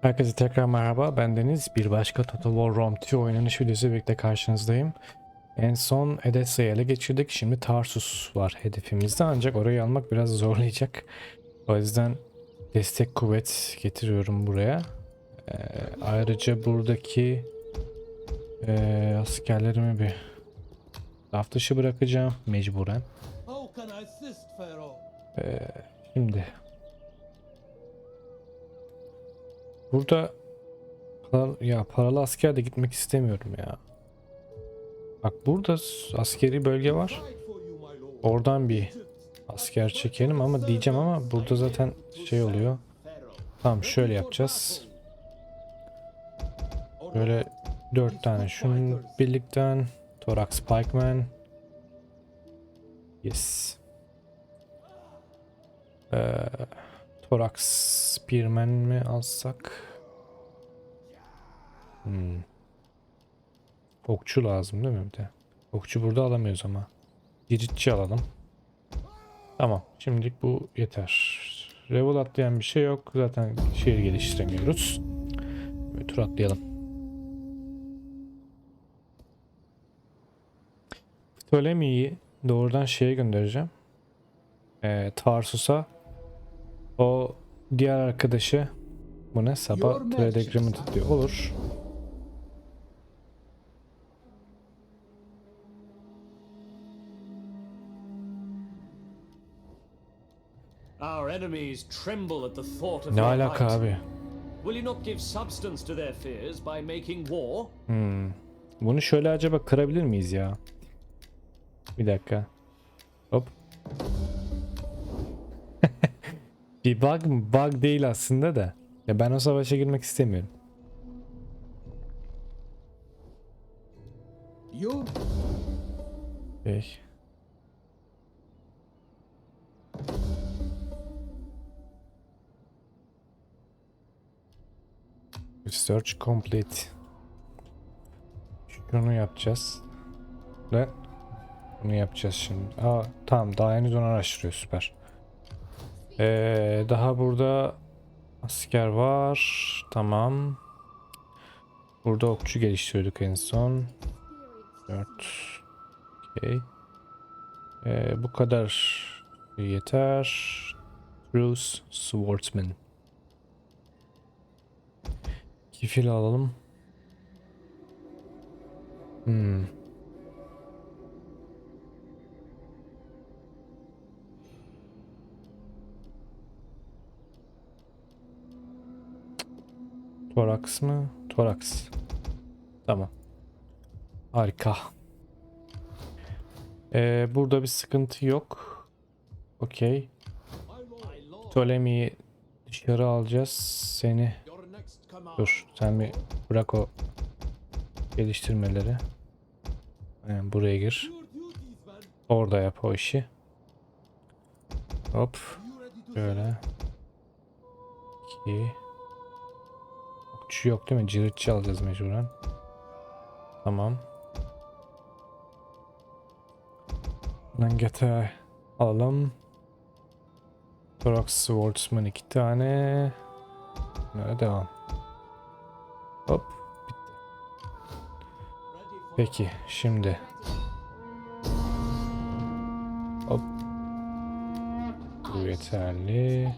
Herkese tekrar merhaba. Ben Deniz. Bir başka Total War Rome 2 oynanış videosu birlikte karşınızdayım. En son Edessa'yı ele geçirdik. Şimdi Tarsus var hedefimizde ancak orayı almak biraz zorlayacak. O yüzden destek kuvvet getiriyorum buraya. Ee, ayrıca buradaki ee, askerlerimi bir laf dışı bırakacağım mecburen. Pharaoh? Şimdi burada ya paralı asker de gitmek istemiyorum ya. Bak burada askeri bölge var. Oradan bir asker çekelim ama diyeceğim ama burada zaten şey oluyor. Tamam şöyle yapacağız. Böyle dört tane şunun birlikten Thorax Pikeman. Yes. Ee, Thorax Spearman mi alsak? Hmm. Okçu lazım değil mi bir de? Okçu burada alamıyoruz ama. Giritçi alalım. Tamam. Şimdilik bu yeter. Revel atlayan bir şey yok. Zaten şehir geliştiremiyoruz. Böyle tur atlayalım. Ptolemy'yi doğrudan şeye göndereceğim. Ee, Tarsus'a. O diğer arkadaşı bu ne? Sabah Trade. Agreement diyor. Olur. Our enemies tremble at the thought of Ne alaka abi? Will you not give substance to their fears by making war? Hmm. Bunu şöyle acaba kırabilir miyiz ya? Bir dakika. Hop. Bir bug mı? Bug değil aslında da. Ya ben o savaşa girmek istemiyorum. You Şey. Research complete. Şunu yapacağız. Ve bunu yapacağız şimdi. Aa, tamam daha henüz onu araştırıyor süper. Ee, daha burada asker var. Tamam. Burada okçu geliştiriyorduk en son. 4 Okey. Ee, bu kadar yeter. Bruce Swordsman. Kifil alalım. Hmm. Toraks mı? Toraks. Tamam. Harika. Ee, burada bir sıkıntı yok. Okey. Ptolemy'yi dışarı alacağız. Seni dur. Sen bir bırak o geliştirmeleri. Aynen, buraya gir. Orada yap o işi. Hop. Şöyle. İki. Okçu yok değil mi? Ciritçi alacağız mecburen. Tamam. Lan getir. Alalım. Thorax Swordsman iki tane. Böyle devam. Hop. Bitti. Peki şimdi. Hop. Bu yeterli.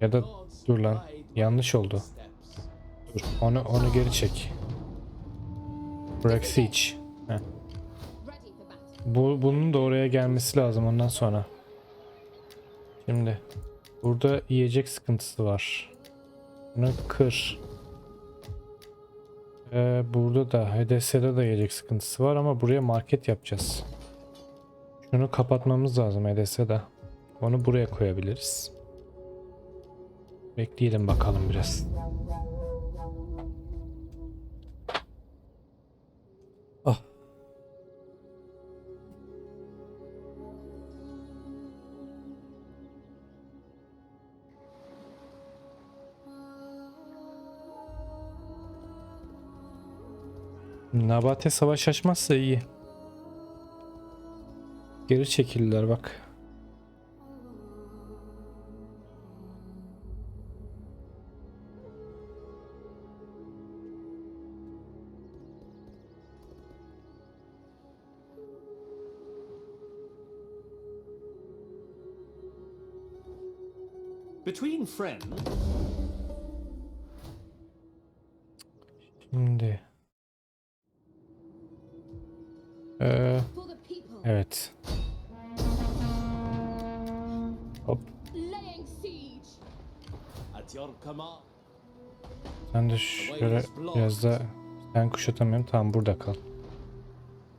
Ya da dur lan. Yanlış oldu. Dur. Onu onu geri çek. Bırak Siege. Heh. Bu, bunun da oraya gelmesi lazım ondan sonra. Şimdi. Burada yiyecek sıkıntısı var. Bunu kır. Ee, burada da HDS'de de yiyecek sıkıntısı var ama buraya market yapacağız. Şunu kapatmamız lazım HDS'de. Onu buraya koyabiliriz. Bekleyelim bakalım biraz. Ah. Nabate savaş açmazsa iyi. Geri çekildiler bak. Between friends, Şimdi. Ee, evet. Hop. Sen de şöyle biraz da sen kuşatamıyorum. Tamam burada kal.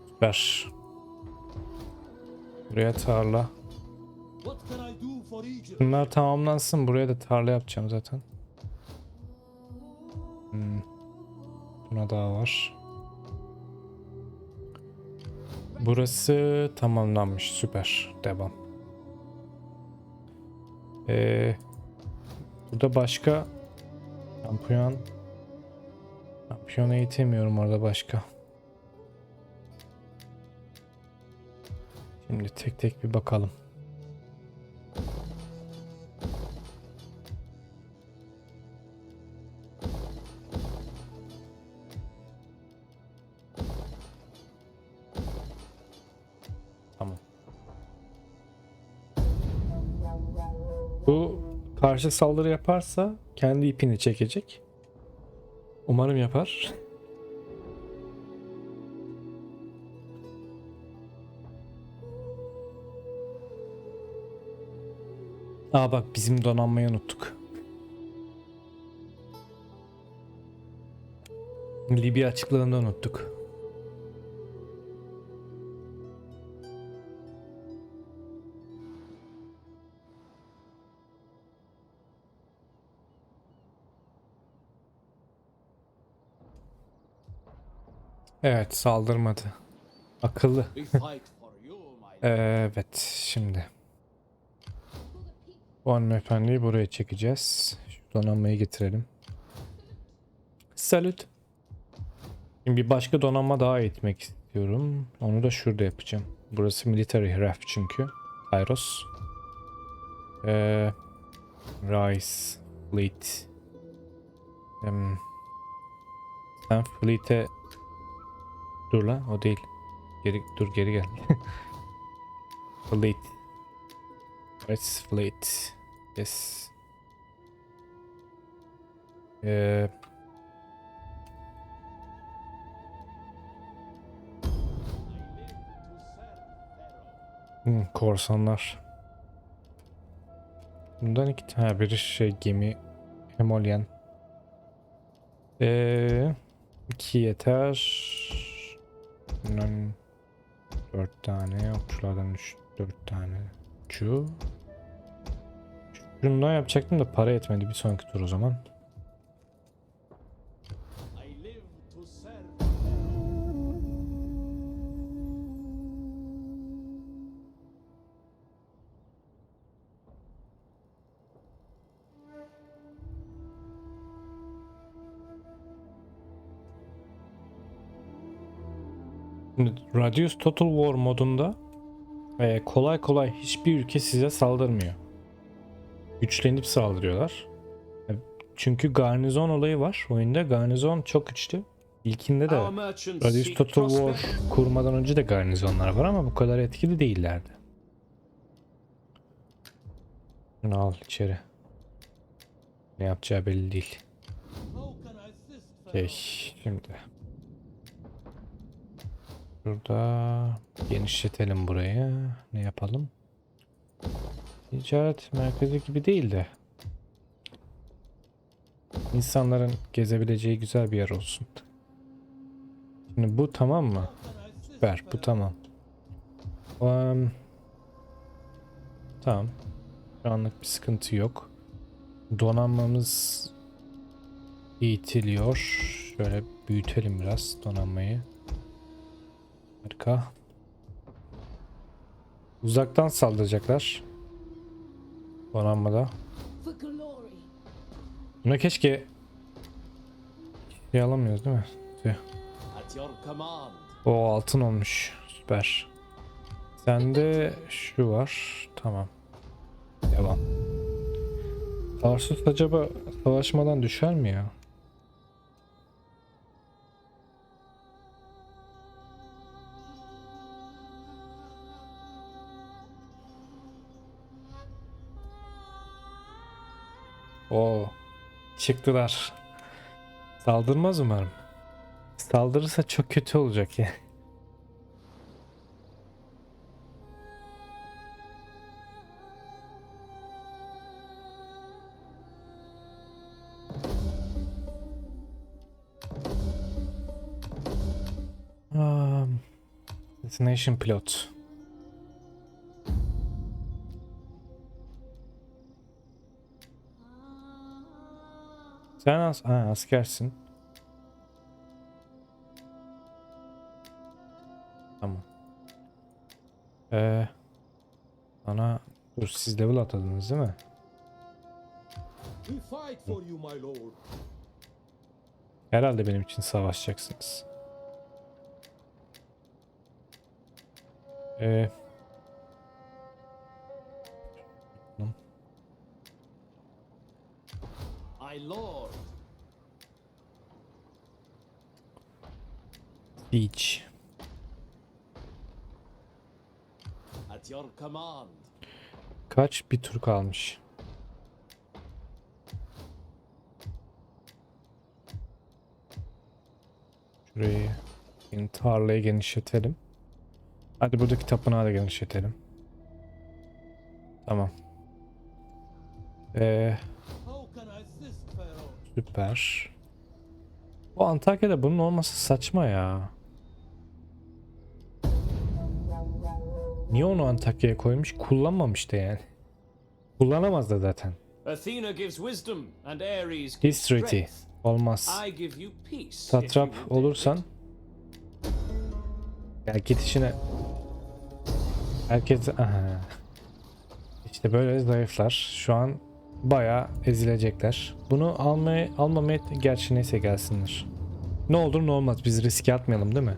Süper. Buraya tarla. Bunlar tamamlansın. Buraya da tarla yapacağım zaten. Hmm. Buna daha var. Burası tamamlanmış. Süper. Devam. Ee, burada başka şampiyon şampiyon eğitemiyorum orada başka. Şimdi tek tek bir bakalım. Karşı saldırı yaparsa kendi ipini çekecek. Umarım yapar. Aa bak bizim donanmayı unuttuk. Libya açıklığında unuttuk. Evet saldırmadı. Akıllı. Evet şimdi. Bu hanımefendiyi buraya çekeceğiz. Şu donanmayı getirelim. Salut. Şimdi bir başka donanma daha eğitmek istiyorum. Onu da şurada yapacağım. Burası military hierarchy çünkü. Tyros. Ee, Rice. Fleet. Em, sen Fleet'e... Dur lan o değil. Geri, dur geri gel. Fleet. Where's fleet? Yes. Ee, hmm, korsanlar. Bundan iki tane biri şey gemi Hemolian. Ee, iki yeter. Bundan dört tane okçulardan üç dört tane. Şu. Şundan yapacaktım da para etmedi bir sonraki tur o zaman. Radius Total War modunda e, kolay kolay hiçbir ülke size saldırmıyor. Güçlenip saldırıyorlar. E, Çünkü garnizon olayı var oyunda. Garnizon çok güçlü. İlkinde de Radius Total War kurmadan önce de garnizonlar var ama bu kadar etkili değillerdi. Bunu al içeri. Ne yapacağı belli değil. Okey, şimdi. Burada genişletelim burayı. Ne yapalım? Ticaret merkezi gibi değil de. İnsanların gezebileceği güzel bir yer olsun. Şimdi bu tamam mı? Süper, bu tamam. Um, tamam. Şu anlık bir sıkıntı yok. Donanmamız eğitiliyor. Şöyle büyütelim biraz donanmayı. Harika. Uzaktan saldıracaklar. Donanmada. Buna keşke şey alamıyoruz değil mi? O altın olmuş. Süper. Sende şu var. Tamam. Devam. Tarsus acaba savaşmadan düşer mi ya? Oo. Çıktılar. Saldırmaz umarım. Saldırırsa çok kötü olacak ya. Um, destination pilot. Sen as ha, askersin. Tamam. Ee, ana dur siz level atladınız değil mi? We fight for you, my lord. Herhalde benim için savaşacaksınız. Ee, My lord. Siege. At your command. Kaç bir tur kalmış. Şurayı tarlayı genişletelim. Hadi buradaki tapınağı da genişletelim. Tamam. Ee, süper. Bu Antakya'da bunun olması saçma ya. Niye onu Antakya'ya koymuş? Kullanmamış da yani. Kullanamaz da zaten. Athena gives wisdom and Ares gives strength. Olmaz. Satrap olursan ya git işine herkes aha. işte böyle zayıflar şu an bayağı ezilecekler. Bunu almaya almamaya gerçi neyse gelsinler. Ne olur ne olmaz biz riske atmayalım değil mi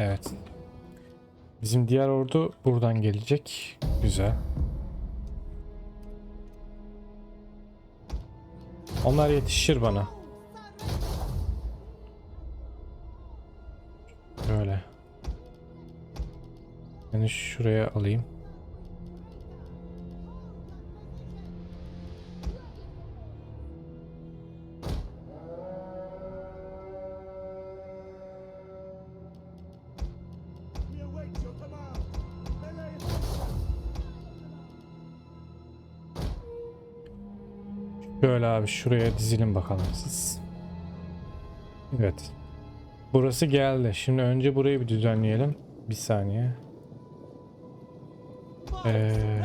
Evet. Bizim diğer ordu buradan gelecek. Güzel. Onlar yetişir bana. Böyle. Yani şuraya alayım. Şuraya dizilin bakalım siz. Evet. Burası geldi. Şimdi önce burayı bir düzenleyelim. Bir saniye. Ee,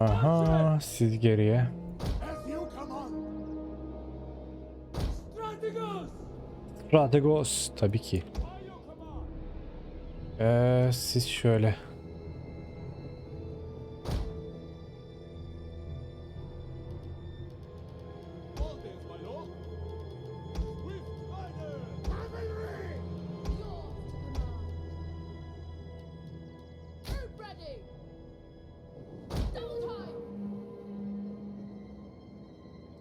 aha siz geriye. Strategos tabii ki. Ee, siz şöyle.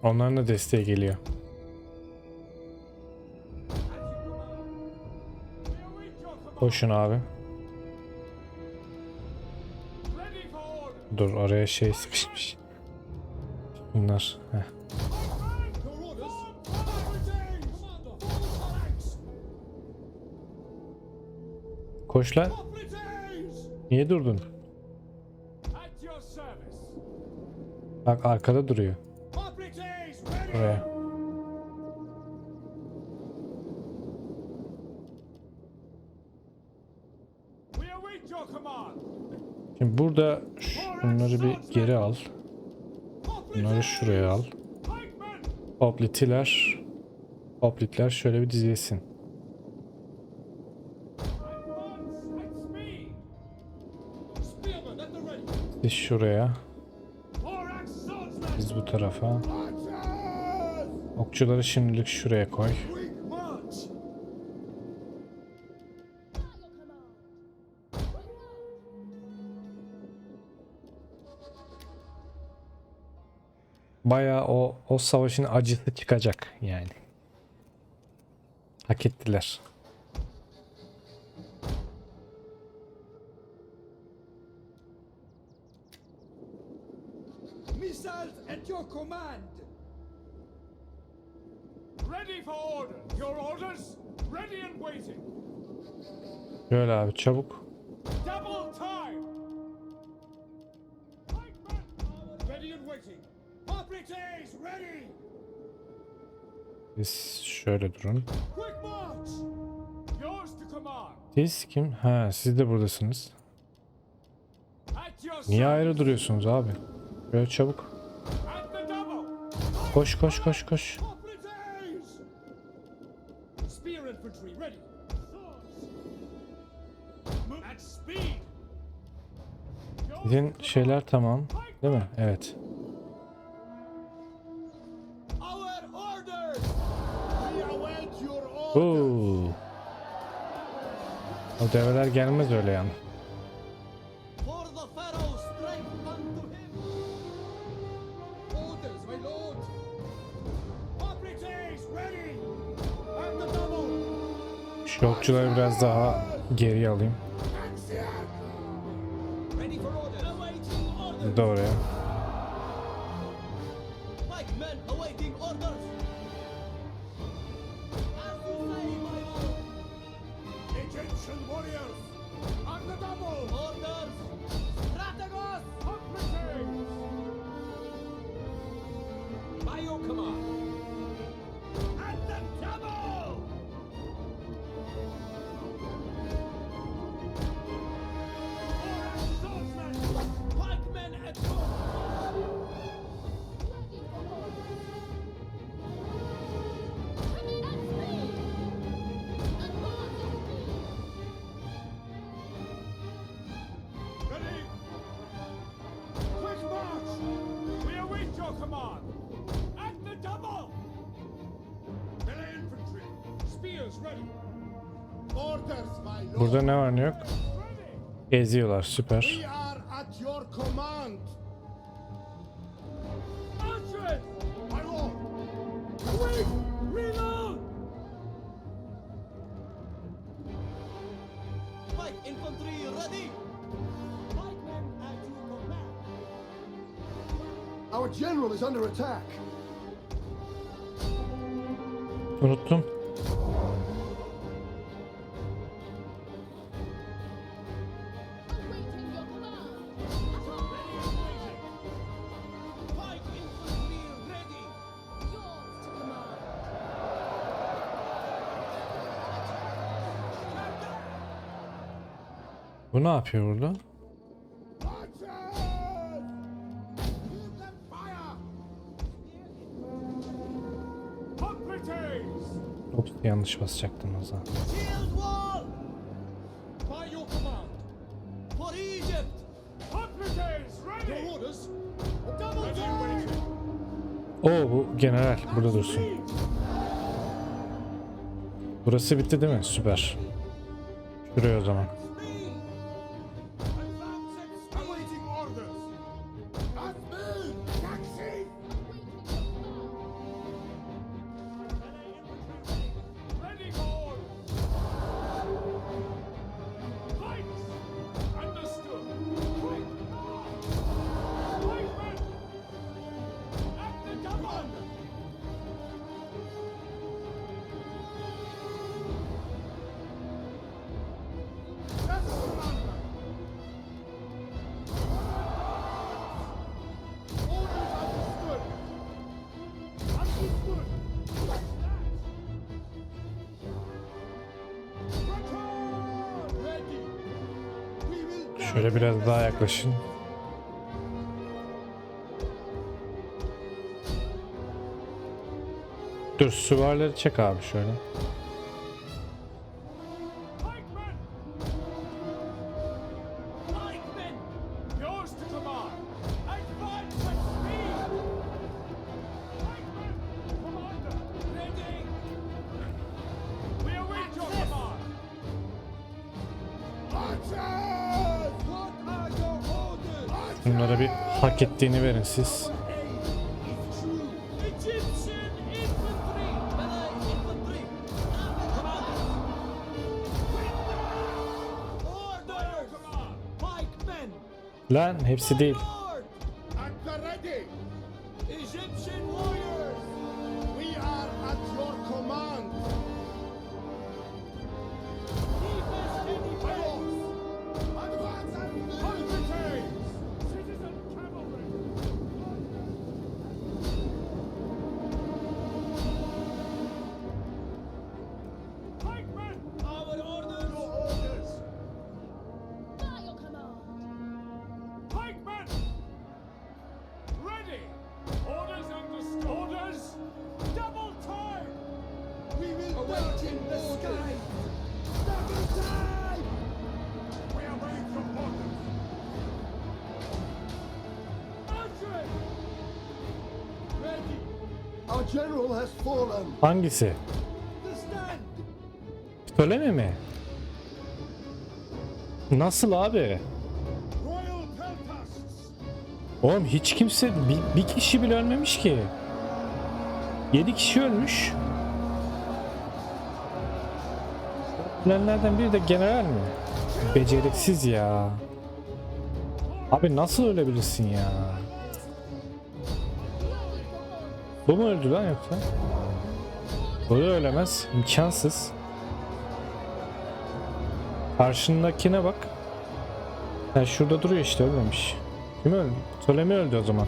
Onların da desteği geliyor. Koşun abi. Dur oraya şey sıkışmış. Bunlar. Heh. Koş lan. Niye durdun? Bak arkada duruyor. Buraya. Burada şunları bir geri al. Bunları şuraya al. Hoplitiler. Hoplitler şöyle bir dizilsin. Siz şuraya. Biz bu tarafa. Okçuları şimdilik şuraya koy. Baya o o savaşın acısı çıkacak yani. Hak ettiler. Missiles at your command. Ready for order. Your orders? Ready and waiting. Şöyle abi çabuk. Siz şöyle durun. Siz kim? Ha siz de buradasınız. Niye ayrı duruyorsunuz abi? Böyle çabuk. Koş koş koş koş. Sizin şeyler tamam. Değil mi? Evet. Oo. O develer gelmez öyle yani. Şu okçuları biraz daha geriye alayım. Action! Ready By your Burada ne var ne yok? Geziyorlar süper. Our general is under attack. Unuttum. Bu ne yapıyor burada? Ops yanlış basacaktım o zaman. Oo bu general burada dursun. Burası bitti değil mi? Süper. Şuraya o zaman. Şöyle biraz daha yaklaşın. Dur süvarileri çek abi şöyle. Hak ettiğini verin siz. Lan hepsi değil. Hangisi? Stand! Söyleme mi? Nasıl abi? Oğlum hiç kimse bir, bir kişi bile ölmemiş ki. 7 kişi ölmüş. Ölenlerden biri de general mi? Beceriksiz ya. Abi nasıl ölebilirsin ya? Bu mu öldü lan yoksa? Bu da ölemez. imkansız. Karşındakine bak. Ha şurada duruyor işte ölmemiş. Kim öldü? Ptolemy öldü o zaman.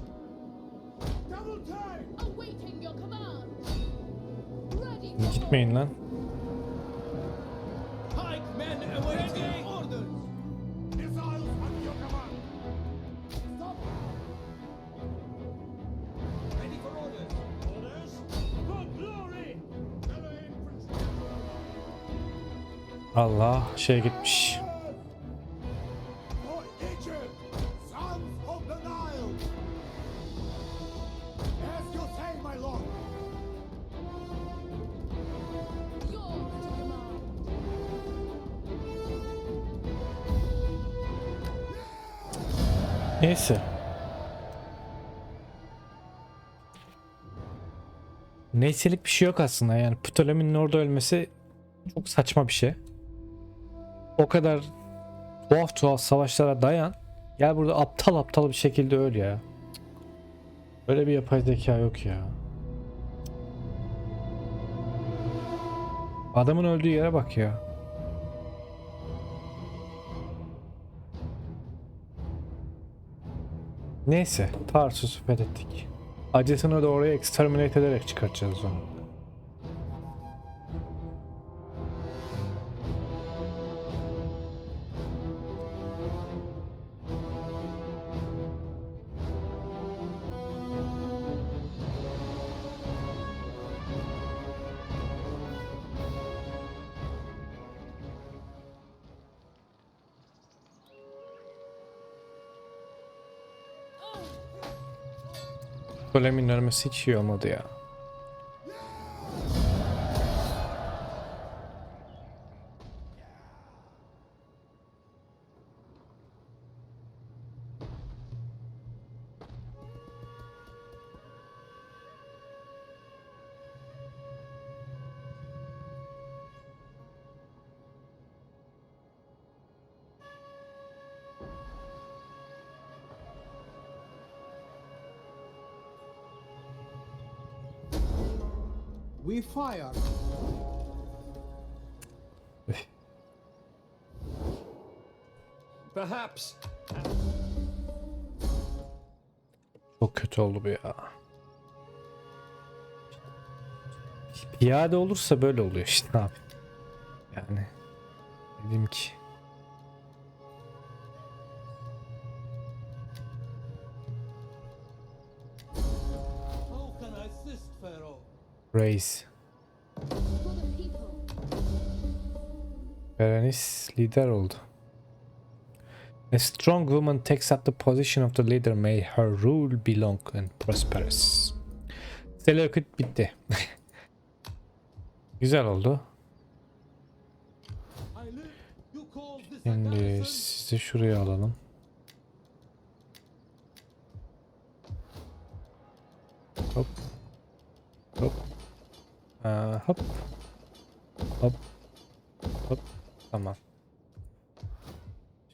Gitmeyin lan. Pikemen awaiting orders! Neyselik bir şey yok aslında yani Ptolemy'nin orada ölmesi çok saçma bir şey. O kadar tuhaf tuhaf savaşlara dayan. Gel burada aptal aptal bir şekilde öl ya. Böyle bir yapay zeka yok ya. Adamın öldüğü yere bak ya. Neyse, Tarsus'u fethettik. Acısını da oraya exterminate ederek çıkartacağız onu. Golem'in ölmesi hiç iyi olmadı ya. Perhaps. Çok kötü oldu bu ya. Piyade olursa böyle oluyor işte abi. Yani dedim ki people. Berenice lider oldu. A strong woman takes up the position of the leader. May her rule be long and prosperous. Seleucid bitti. Güzel oldu. Şimdi sizi şuraya alalım.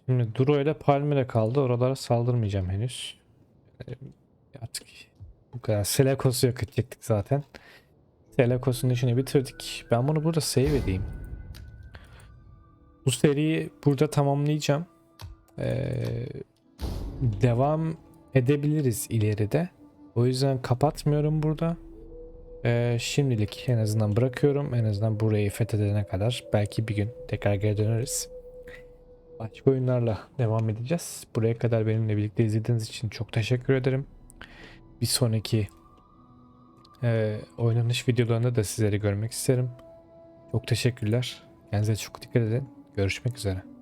Şimdi Duro ile Palmyra kaldı. Oralara saldırmayacağım henüz. Ee, Artık bu kadar. Selekos'u yok edecektik zaten. Selekos'un işini bitirdik. Ben bunu burada save edeyim. Bu seriyi burada tamamlayacağım. Ee, devam edebiliriz ileride. O yüzden kapatmıyorum burada. Ee, şimdilik en azından bırakıyorum. En azından burayı fethedene kadar. Belki bir gün tekrar geri döneriz. Başka oyunlarla devam edeceğiz. Buraya kadar benimle birlikte izlediğiniz için çok teşekkür ederim. Bir sonraki e, oynanış videolarında da sizleri görmek isterim. Çok teşekkürler. Kendinize çok dikkat edin. Görüşmek üzere.